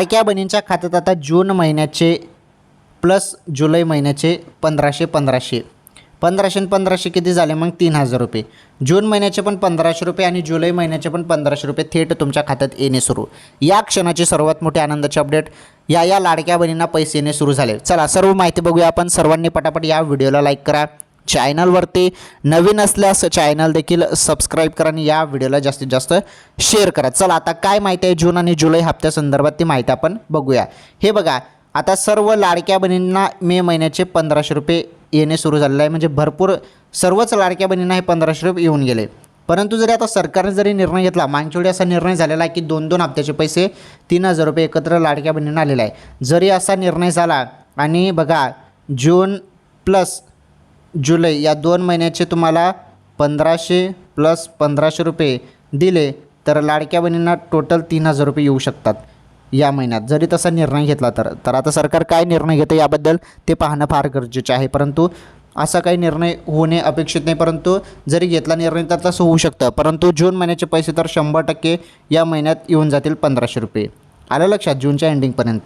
लाडक्या बहिणींच्या खात्यात आता जून महिन्याचे प्लस जुलै महिन्याचे पंधराशे पंधराशे. पंधराशे आणि पंधराशे किती झाले? मग तीन हजार रुपये. जून महिन्याचे पण पंधराशे रुपये आणि जुलै महिन्याचे पण पंधराशे रुपये थेट तुमच्या खात्यात येणे सुरू. या क्षणाची सर्वात मोठी आनंदाची अपडेट या या लाडक्या बहिणींना पैसे येणे सुरू झाले. चला सर्व माहिती बघूया आपण. सर्वांनी पटापट या व्हिडिओला लाईक करा. चॅनलवरती नवीन असल्यास चॅनल देखील सबस्क्राईब करा आणि या व्हिडिओला जास्तीत जास्त शेअर करा. चला आता काय माहिती आहे जून आणि जुलै हप्त्यासंदर्भात ती माहिती आपण बघूया. हे बघा आता सर्व लाडक्या बहिणींना मे महिन्याचे पंधराशे रुपये येणे सुरू झालेलं आहे. म्हणजे भरपूर सर्वच लाडक्या बहिणींना हे पंधराशे रुपये येऊन गेले. परंतु जरी आता सरकारने जरी निर्णय घेतला मानचोडी असा निर्णय झालेला आहे की दोन दोन हप्त्याचे पैसे तीन हजार रुपये एकत्र लाडक्या बहिणींना आलेला आहे. जरी असा निर्णय झाला आणि बघा जून प्लस जुलै या दोन महिन्याचे तुम्हाला पंधराशे प्लस पंधराशे रुपये दिले तर लाडक्या बहिणींना टोटल तीन हजार रुपये येऊ शकतात या महिन्यात. जरी तसा निर्णय घेतला तर तर आता सरकार काय निर्णय घेतं याबद्दल ते पाहणं फार गरजेचं आहे. परंतु असा काही निर्णय होणे अपेक्षित नाही परंतु जरी घेतला निर्णय तर तसं होऊ शकतं. परंतु जून महिन्याचे पैसे तर शंभर टक्के या महिन्यात येऊन जातील पंधराशे रुपये. आलं लक्षात? जूनच्या एंडिंगपर्यंत